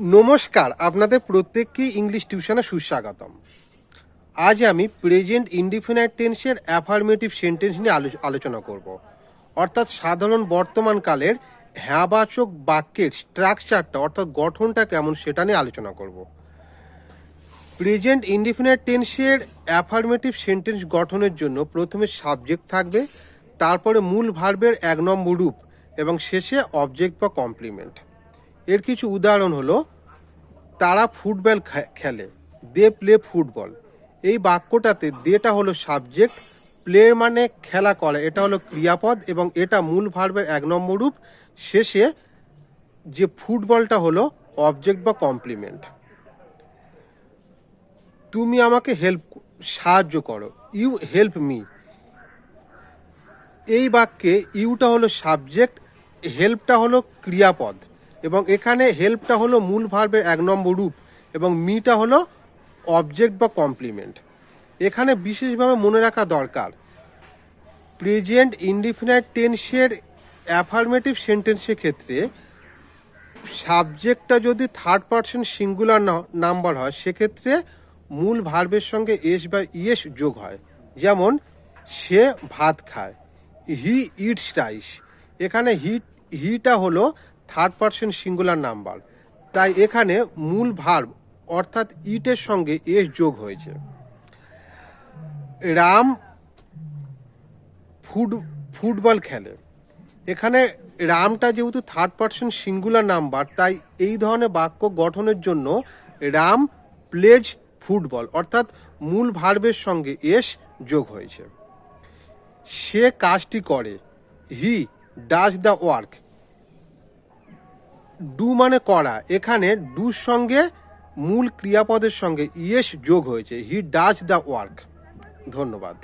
নমস্কার, আপনাদের প্রত্যেককেই ইংলিশ টিউশনে সুস্বাগতম। আজ আমি প্রেজেন্ট ইনডিফিনাইট টেন্সের অ্যাফার্মেটিভ সেন্টেন্স নিয়ে আলো- আলোচনা করব। অর্থাৎ সাধারণ বর্তমানকালের হ্যাঁবাচক বাক্যের স্ট্রাকচারটা অর্থাৎ গঠনটা কেমন সেটা নিয়ে আলোচনা করব। প্রেজেন্ট ইনডিফিনাইট টেন্সের অ্যাফার্মেটিভ সেন্টেন্স গঠনের জন্য প্রথমে সাবজেক্ট থাকবে, তারপরে মূল ভার্বের এক নম্বর রূপ এবং শেষে অবজেক্ট বা কমপ্লিমেন্ট এর কিছু উদাহরণ হলো, তারা ফুটবল খেলে, দে প্লে ফুটবল। এই বাক্যটাতে দেটা হলো সাবজেক্ট, প্লে মানে খেলা করে, এটা হলো ক্রিয়াপদ এবং এটা মূল ভার্বের এক নম্বর রূপ। শেষে যে ফুটবলটা হলো অবজেক্ট বা কমপ্লিমেন্ট। তুমি আমাকে হেল্প সাহায্য করো, ইউ হেল্প মি। এই বাক্যে ইউটা হলো সাবজেক্ট, হেল্পটা হলো ক্রিয়াপদ। এবং এখানে হেল্পটা হলো মূল ভার্বের এক নম্বর রূপ এবং মিটা হলো অবজেক্ট বা কমপ্লিমেন্ট এখানে বিশেষভাবে মনে রাখা দরকার। প্রেজেন্ট ইনডিফিনাইট টেন্সের অ্যাফার্মেটিভ সেন্টেন্সের ক্ষেত্রে সাবজেক্টটা যদি থার্ড পার্সন সিঙ্গুলার নাম্বার হয়, সেক্ষেত্রে মূল ভার্বের সঙ্গে এস বা ইয়েস যোগ হয়। যেমন, সে ভাত খায় হি ইটস রাইস এখানে হি হিটা হলো থার্ড পার্সন সিঙ্গুলার নাম্বার তাই এখানে মূল ভার্ব অর্থাৎ ইটের সঙ্গে এস যোগ হয়েছে। রাম ফুট, ফুটবল খেলে। এখানে রামটা যেহেতু থার্ড পার্সন সিঙ্গুলার নাম্বার তাই এই ধরনের বাক্য গঠনের জন্য রাম প্লেজ ফুটবল, অর্থাৎ মূল ভার্বের সঙ্গে এস যোগ হয়েছে। সে কাজটি করে। He does the work do মানে করা এখানে ডুর সঙ্গে মূল ক্রিয়াপদের সঙ্গে ইয়েস যোগ হয়েছে। He does the work. ধন্যবাদ।